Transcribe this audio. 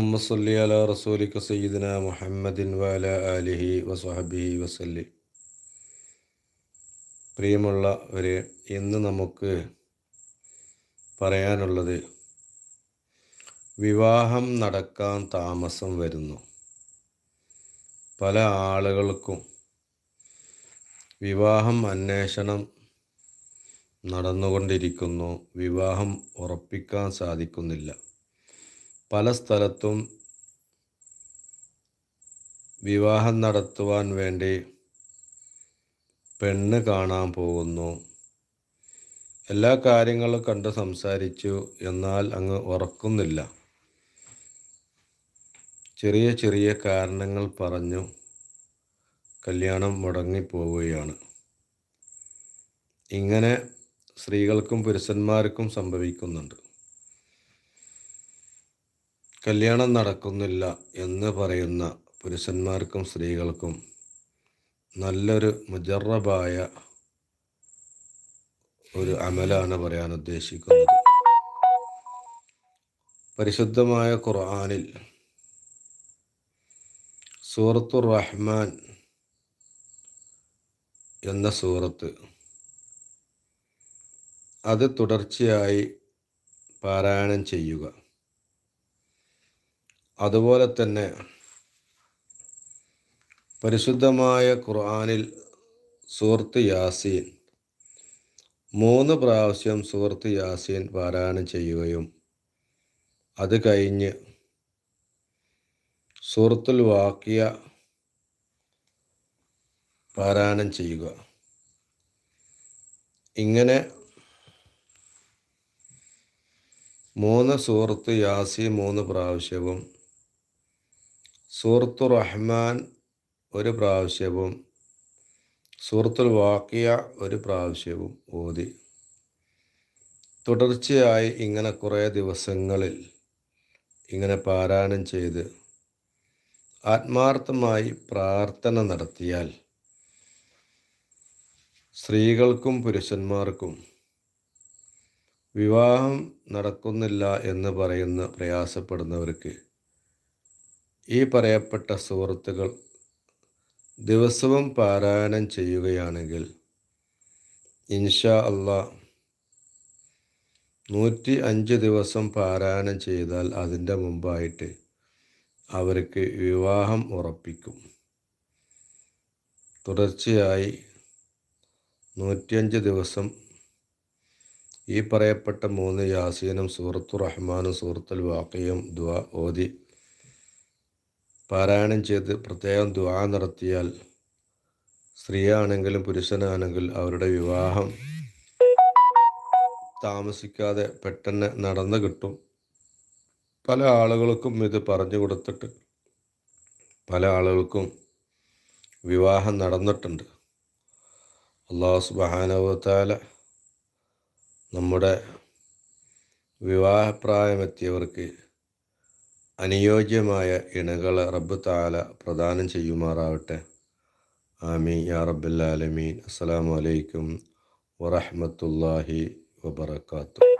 അള്ളാഹുമ്മ സല്ലി അല റസൂലിക്ക സയ്യിദിന മുഹമ്മദിൻ വാല അലിഹി വസഹബിഹി വസല്ലി പ്രിയമുള്ളവരെ ഇന്ന് നമുക്ക് പറയാനുള്ളത് വിവാഹം നടക്കാൻ താമസം വരുന്നു. പല ആളുകൾക്കും വിവാഹം അന്വേഷണം നടന്നുകൊണ്ടിരിക്കുന്നു. വിവാഹം ഉറപ്പിക്കാൻ സാധിക്കുന്നില്ല. പല സ്ഥലത്തും വിവാഹം നടത്തുവാൻ വേണ്ടി പെണ്ണ് കാണാൻ പോകുന്നു. എല്ലാ കാര്യങ്ങളും കണ്ട് സംസാരിച്ചു. എന്നാൽ അങ്ങ് ഉറക്കുന്നില്ല. ചെറിയ ചെറിയ കാരണങ്ങൾ പറഞ്ഞു കല്യാണം മുടങ്ങിപ്പോവുകയാണ്. ഇങ്ങനെ സ്ത്രീകൾക്കും പുരുഷന്മാർക്കും സംഭവിക്കുന്നുണ്ട്. കല്യാണം നടക്കുന്നില്ല എന്ന് പറയുന്ന പുരുഷന്മാർക്കും സ്ത്രീകൾക്കും നല്ലൊരു മുജറബായ ഒരു അമലാണ് പറയാൻ ഉദ്ദേശിക്കുന്നത്. പരിശുദ്ധമായ ഖുർആാനിൽ സൂറത്തു റഹ്മാൻ എന്ന സൂറത്ത് അത് തുടർച്ചയായി പാരായണം ചെയ്യുക. അതുപോലെ തന്നെ പരിശുദ്ധമായ ഖുർആാനിൽ സൂറത്ത് യാസീൻ മൂന്ന് പ്രാവശ്യം സൂറത്ത് യാസീൻ പാരായണം ചെയ്യുകയും അത് കഴിഞ്ഞ് സൂറത്തുൽ വാക്കിയ പാരായണം ചെയ്യുക. ഇങ്ങനെ മൂന്ന് സൂറത്ത് യാസി മൂന്ന് പ്രാവശ്യവും സൂറത്തു റഹ്മാൻ ഒരു പ്രാവശ്യവും സൂറത്തുൽ വാക്കിയ ഒരു പ്രാവശ്യവും ഓതി. തുടർച്ചയായി ഇങ്ങനെ കുറേ ദിവസങ്ങളിൽ ഇങ്ങനെ പാരായണം ചെയ്ത് ആത്മാർത്ഥമായി പ്രാർത്ഥന നടത്തിയാൽ സ്ത്രീകൾക്കും പുരുഷന്മാർക്കും വിവാഹം നടക്കുന്നില്ല എന്ന് പറയുന്ന പ്രയാസപ്പെടുന്നവർക്ക് ഈ പറയപ്പെട്ട സുഹൃത്തുക്കൾ ദിവസവും പാരായണം ചെയ്യുകയാണെങ്കിൽ ഇൻഷാ അല്ല നൂറ്റി അഞ്ച് ദിവസം പാരായണം ചെയ്താൽ അതിന്റെ മുമ്പായിട്ട് അവർക്ക് വിവാഹം ഉറപ്പിക്കും. തുടർച്ചയായി നൂറ്റിയഞ്ച് ദിവസം ഈ പറയപ്പെട്ട മൂന്ന് യാസീനും സുഹൃത്തു റഹ്മാനും സുഹൃത്തുൽ വാക്കയും ദ്വാ ഓതി പാരായണം ചെയ്ത് പ്രത്യേകം ദ്വാ നടത്തിയാൽ സ്ത്രീയാണെങ്കിലും പുരുഷനാണെങ്കിലും അവരുടെ വിവാഹം താമസിക്കാതെ പെട്ടെന്ന് നടന്നു കിട്ടും. പല ആളുകൾക്കും ഇത് പറഞ്ഞു കൊടുത്തിട്ട് പല ആളുകൾക്കും വിവാഹം നടന്നിട്ടുണ്ട്. അള്ളാഹു സുബാനവത്താല നമ്മുടെ വിവാഹപ്രായമെത്തിയവർക്ക് അനുയോജ്യമായ ഇണകൾ റബ്ബ് താല പ്രദാനം ചെയ്യുമാറാവട്ടെ. ആമീൻ. യാ റബ്ബല്ലാലമീൻ അസ്സലാമു അലൈക്കും വറഹ്മത്തുള്ളാഹി വബർക്കാത്തു